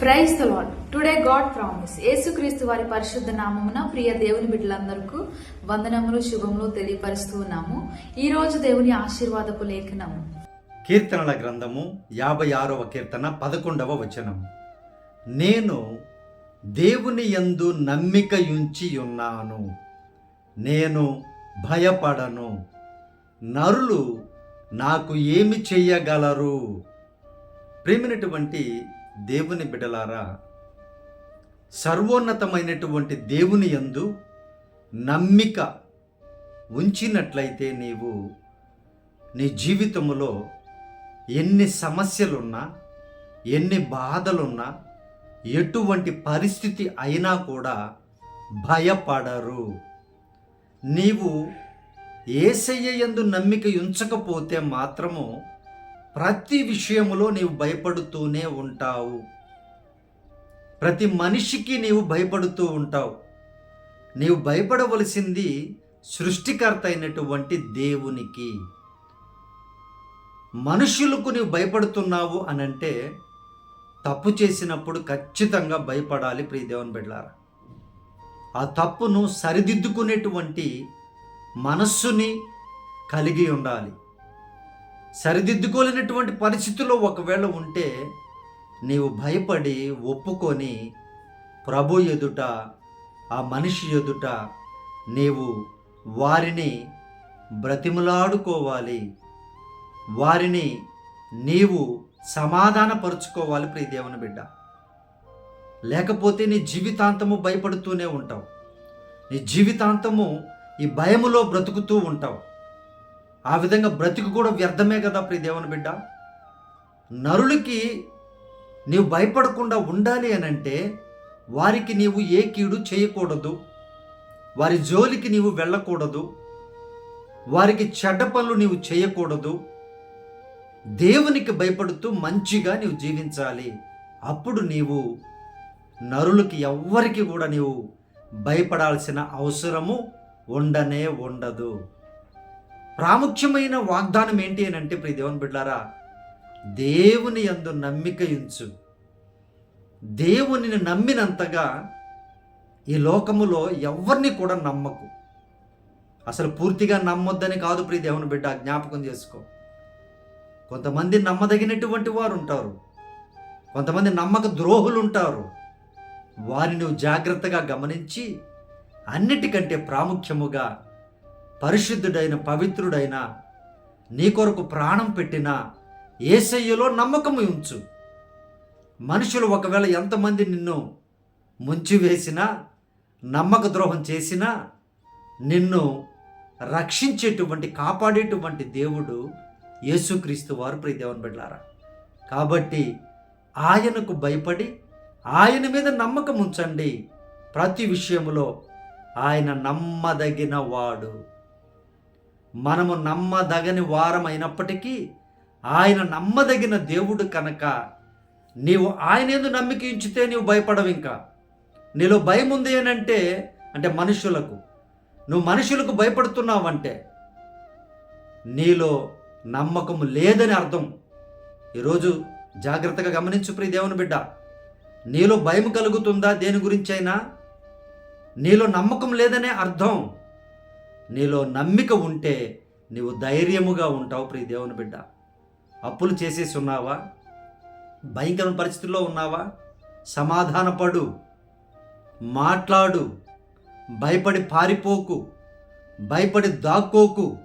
Praise the Lord today God promise యేసుక్రీస్తు వారి పరిశుద్ధ నామమున ప్రియ దేవుని బిడ్డలందరికీ వందనములు శుభములు తెలియపరుస్తూ ఉన్నాము. ఈ రోజు దేవుని ఆశీర్వాదపు లేఖనము. కీర్తనల గ్రంథము యాభై ఆరవ కీర్తన పదకొండవ వచనం నేను దేవుని యందు నమ్మిక ఉంచి ఉన్నాను నేను భయపడను. నరులు నాకు ఏమి చెయ్యగలరు ప్రేమినటువంటి దేవుని బిడలారా సర్వోన్నతమైనటువంటి దేవుని యందు నమ్మిక ఉంచినట్లయితే నీవు నీ జీవితంలో ఎన్ని సమస్యలున్నా ఎన్ని బాధలున్నా ఎటువంటి పరిస్థితి అయినా కూడా భయపడరు. నీవు ఏసయ్య యందు నమ్మిక ఉంచకపోతే మాత్రము ప్రతి విషయంలో నీవు భయపడుతూనే ఉంటావు. ప్రతి మనిషికి నీవు భయపడుతూ ఉంటావు. నీవు భయపడవలసింది సృష్టికర్త అయినటువంటి దేవునికి. మనుషులకు నీవు భయపడుతున్నావు అని అంటే తప్పు చేసినప్పుడు ఖచ్చితంగా భయపడాలి ప్రియదేవన్ బిడ్లారా. ఆ తప్పును సరిదిద్దుకునేటువంటి మనస్సుని కలిగి ఉండాలి. సరిదిద్దుకోలేనటువంటి పరిస్థితుల్లో ఒకవేళ ఉంటే నీవు భయపడి ఒప్పుకొని ప్రభు ఎదుట ఆ మనిషి ఎదుట నీవు వారిని బ్రతిమలాడుకోవాలి. వారిని నీవు సమాధానపరుచుకోవాలి ప్రియ దేవుని బిడ్డ. లేకపోతే నీ జీవితాంతము భయపడుతూనే ఉంటావు. నీ జీవితాంతము ఈ భయములో బ్రతుకుతూ ఉంటావు. ఆ విధంగా బ్రతికి కూడా వ్యర్థమే కదా ప్రియ దేవుని బిడ్డ. నరులకి నీవు భయపడకుండా ఉండాలి అని అంటే వారికి నీవు ఏ కీడు చేయకూడదు. వారి జోలికి నీవు వెళ్ళకూడదు. వారికి చెడ్డ పనులు నీవు చేయకూడదు. దేవునికి భయపడుతూ మంచిగా నీవు జీవించాలి. అప్పుడు నీవు నరులకి ఎవ్వరికి కూడా నీవు భయపడాల్సిన అవసరము ఉండనే ఉండదు. ప్రాముఖ్యమైన వాగ్దానం ఏంటి అని అంటే ప్రియ దేవుని బిడ్డారా దేవుని యందు నమ్మిక ఉంచు. దేవునిని నమ్మినంతగా ఈ లోకములో ఎవరిని కూడా నమ్మకు. అసలు పూర్తిగా నమ్మొద్దని కాదు ప్రియ దేవుని బిడ్డ జ్ఞాపకం చేసుకో. కొంతమంది నమ్మదగినటువంటి వారు ఉంటారు. కొంతమంది నమ్మక ద్రోహులు ఉంటారు. వారిని నువ్వు జాగ్రత్తగా గమనించి అన్నిటికంటే ప్రాముఖ్యముగా పరిశుద్ధుడైన పవిత్రుడైన నీ కొరకు ప్రాణం పెట్టిన ఏసయ్యలో నమ్మకము ఉంచు. మనుషులు ఒకవేళ ఎంతమంది నిన్ను ముంచివేసినా నమ్మక ద్రోహం చేసినా నిన్ను రక్షించేటువంటి కాపాడేటువంటి దేవుడు యేసుక్రీస్తు వారు ప్రియదేవన్ బిడ్డారా కాబట్టి ఆయనకు భయపడి ఆయన మీద నమ్మకం ఉంచండి. ప్రతి విషయంలో ఆయన నమ్మదగిన వాడు మనము నమ్మదగని వారం అయినప్పటికీ ఆయన నమ్మదగిన దేవుడు కనుక నీవు ఆయన ఎందు నమ్మిక ఉంచితే నీవు భయపడవు ఇంకా. నీలో భయం ఉంది అంటే అంటే మనుషులకు. నువ్వు మనుషులకు భయపడుతున్నావంటే నీలో నమ్మకం లేదని అర్థం. ఈరోజు జాగ్రత్తగా గమనించు ప్రియ దేవుని బిడ్డ. నీలో భయం కలుగుతుందా? దేని గురించి అయినా నీలో నమ్మకం లేదనే అర్థం. నీలో నమ్మిక ఉంటే నీవు ధైర్యముగా ఉంటావు ప్రియ దేవుని బిడ్డ. అప్పులు చేసేసి ఉన్నావా? భయంకరమైన పరిస్థితుల్లో ఉన్నావా? సమాధానపడు మాట్లాడు భయపడి పారిపోకు భయపడి దాక్కోకు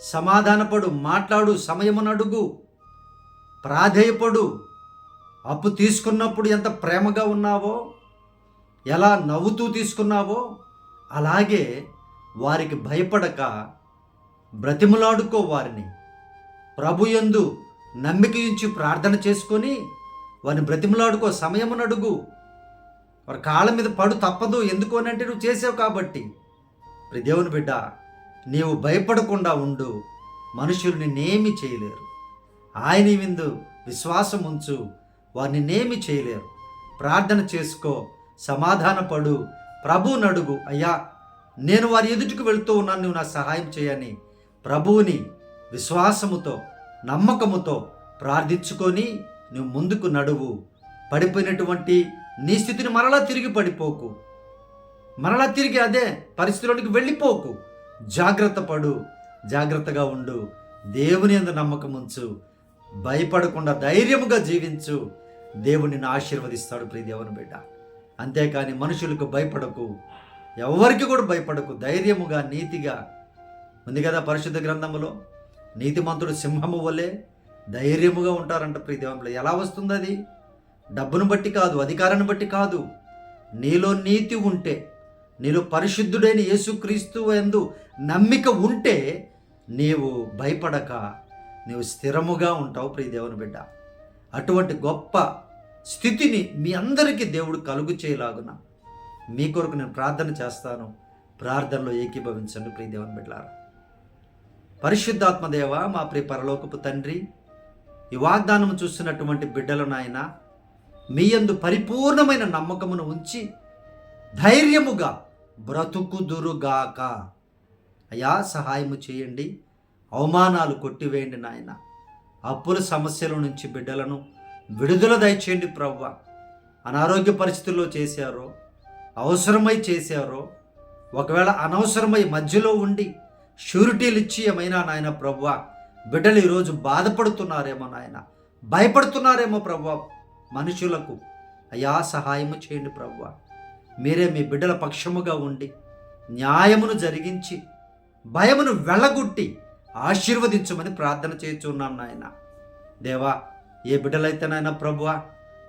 సమాధానపడు మాట్లాడు సమయమునడుగు ప్రాధేయపడు. అప్పు తీసుకున్నప్పుడు ఎంత ప్రేమగా ఉన్నావో? ఎలా నవ్వుతూ తీసుకున్నావో? అలాగే వారికి భయపడక బ్రతిమలాడుకో వారిని ప్రభుయందు నమ్మిక ఉంచి ప్రార్థన చేసుకొని వారిని బ్రతిమలాడుకో సమయమునడుగు. వారి కాళ్ళ మీద పడు తప్పదు. ఎందుకు అని అంటే నువ్వు చేసావు కాబట్టి. దేవుని బిడ్డ నీవు భయపడకుండా ఉండు. మనుషులు నిన్నేమి చేయలేరు. ఆయన విందు విశ్వాసం ఉంచు. వారిని నేమి చేయలేరు. ప్రార్థన చేసుకో. సమాధానపడు. ప్రభు నడుగు అయ్యా నేను వారి ఎదుటికి వెళుతూ ఉన్నాను నువ్వు నా సహాయం చేయని ప్రభువుని విశ్వాసముతో నమ్మకముతో ప్రార్థించుకొని నువ్వు ముందుకు నడువు. పడిపోయినటువంటి నీ స్థితిని మరలా తిరిగి పడిపోకు. మరలా తిరిగి అదే పరిస్థితిలోనికి వెళ్ళిపోకు. జాగ్రత్త పడు జాగ్రత్తగా ఉండు. దేవుని ఎందు నమ్మకం ఉంచు. భయపడకుండా ధైర్యముగా జీవించు. దేవుని ఆశీర్వదిస్తాడు ప్రియ దేవుని బిడ్డ. అంతేకాని మనుషులకు భయపడకు. ఎవరికి కూడా భయపడకు ధైర్యముగా నీతిగా. ఉంది కదా పరిశుద్ధ గ్రంథములో? నీతిమంతుడు సింహము వలె ధైర్యముగా ఉంటారంట ప్రియ దేవుని ఎలా వస్తుంది అది? డబ్బును బట్టి కాదు అధికారాన్ని బట్టి కాదు. నీలో నీతి ఉంటే నీలో పరిశుద్ధుడైన యేసుక్రీస్తు ఎందు నమ్మిక ఉంటే నీవు భయపడక నీవు స్థిరముగా ఉంటావు ప్రియ దేవుని బిడ్డ. అటువంటి గొప్ప స్థితిని మీ అందరికీ దేవుడు కలుగు చేయలాగున. మీ కొరకు నేను ప్రార్థన చేస్తాను. ప్రార్థనలో ఏకీభవించండి ప్రియ దేవుని బిడ్డారు పరిశుద్ధాత్మదేవ మా ప్రియ పరలోకపు తండ్రి ఈ వాగ్దానం చూస్తున్నటువంటి బిడ్డలు నాయన మీ యందు పరిపూర్ణమైన నమ్మకమును ఉంచి ధైర్యముగా బ్రతుకుదురుగాక. అయా సహాయము చేయండి అవమానాలు కొట్టివేయండి నాయన. అప్పుల సమస్యల నుంచి బిడ్డలను విడుదల దయచేయండి ప్రవ్వ. అనారోగ్య పరిస్థితుల్లో చేశారో అవసరమై చేశారో ఒకవేళ అనవసరమై మధ్యలో ఉండి షూరిటీలు ఇచ్చి ఏమైనా నాయన ప్రభువ బిడ్డలు ఈరోజు బాధపడుతున్నారేమో నాయన భయపడుతున్నారేమో ప్రభు మనుషులకు అయా సహాయము చేయండి ప్రభు మీరే మీ బిడ్డల పక్షముగా ఉండి న్యాయమును జరిగించి భయమును వెళ్ళగొట్టి ఆశీర్వదించమని ప్రార్థన చేస్తున్నాను నాయన. దేవా ఏ బిడ్డలైతేనైనా ప్రభువ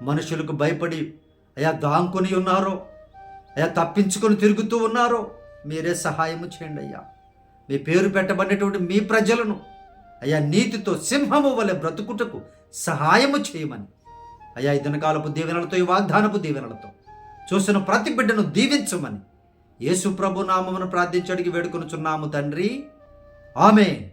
మనుషులకు భయపడి అయా దాంకొని ఉన్నారో అయ్యా తప్పించుకొని తిరుగుతూ ఉన్నారో. మీరే సహాయము చేయండి అయ్యా. మీ పేరు పెట్టబడినటువంటి మీ ప్రజలను అయ్యా నీతితో సింహము వలె బ్రతుకుటకు సహాయము చేయమని. అయ్యా ఈ దినకాలపు దీవెనలతో ఈ వాగ్దానపు దీవెనలతో చూసిన ప్రతి బిడ్డను దీవించమని. యేసు ప్రభు నామమును ప్రార్థించడికి వేడుకొనుచున్నాము తండ్రి. ఆమె